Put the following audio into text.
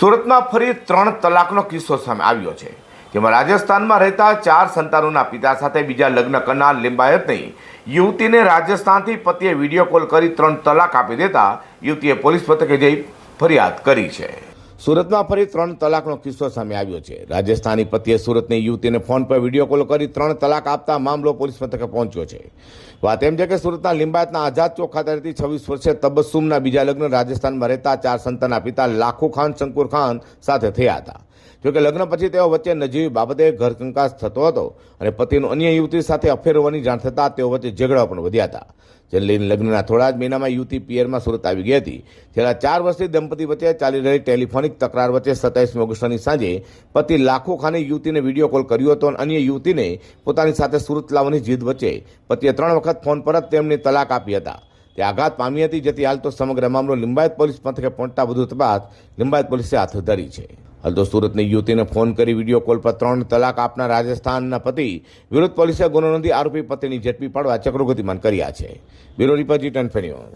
સુરતમાં ફરી ત્રણ તલાકનો કિસ્સો સામે આવ્યો છે, જેમાં રાજસ્થાનમાં રહેતા ચાર સંતાનોના પિતા સાથે બીજા લગ્ન કરનાર લિંબાયતની યુવતીને રાજસ્થાનથી પતિએ વીડિયો કોલ કરી ત્રણ તલાક આપી દેતા યુવતીએ પોલીસ મથકે જઈ ફરિયાદ કરી છે. સુરતમાં ફરી ત્રણ તલાકનો કિસ્સો સામે આવ્યો છે. રાજસ્થાની પતિએ સુરતની યુવતીને ફોન પર વીડિયો કોલ કરી ત્રણ તલાક આપતા મામલો પોલીસ મથકે પહોંચ્યો છે. વાત એમ છે કે સુરતના લિંબાયતના આઝાદ ચોક ખાતે રહેતી છવ્વીસ વર્ષે તબસ્સુમના બીજા લગ્ન રાજસ્થાનમાં રહેતા ચાર સંતાનના પિતા લાખુ ખાન શંકુર ખાન સાથે થયા હતા. જોકે લગ્ન પછી તેઓ વચ્ચે નજીવી બાબતે ઘર કંકાસ થતો હતો અને પતિનું અન્ય યુવતી સાથે અફેર હોવાની જાણ થતાં તેઓ વચ્ચે ઝઘડા પણ વધ્યા હતા. લઈને લગ્નના થોડા જ મહિનામાં યુવતી પિયરમાં સુરત આવી ગઈ હતી. છેલ્લા ચાર વર્ષથી દંપતી વચ્ચે ચાલી રહી ટેલિફોનિક તકરાર વચ્ચે સત્તાવીસમી ઓગસ્ટની સાંજે પતિ લાખો ખાને યુવતીને વીડિયો કોલ કર્યો હતો અને અન્ય યુવતીને પોતાની સાથે સુરત લાવવાની જીદ વચ્ચે પતિએ ત્રણ વખત ફોન પર જ તેમને તલાક આપી હતા. તે આઘાત પામી હતી, જેથી હાલ તો સમગ્ર મામલો લિંબાયત પોલીસ મથકે પહોંચતા વધુ તપાસ લિંબાયત પોલીસે હાથ ધરી છે. હાલ તો સુરતની યુવતીને ફોન કરી વીડિયો કોલ પર ત્રણ તલાક આપનાર રાજસ્થાનના પતિ વિરુદ્ધ પોલીસે ગુનો નોંધી આરોપી પતિની ઝડપી પાડવા ચક્રો ગતિમાન કર્યા છે. બ્યુરો રિપોર્ટ જી ટેન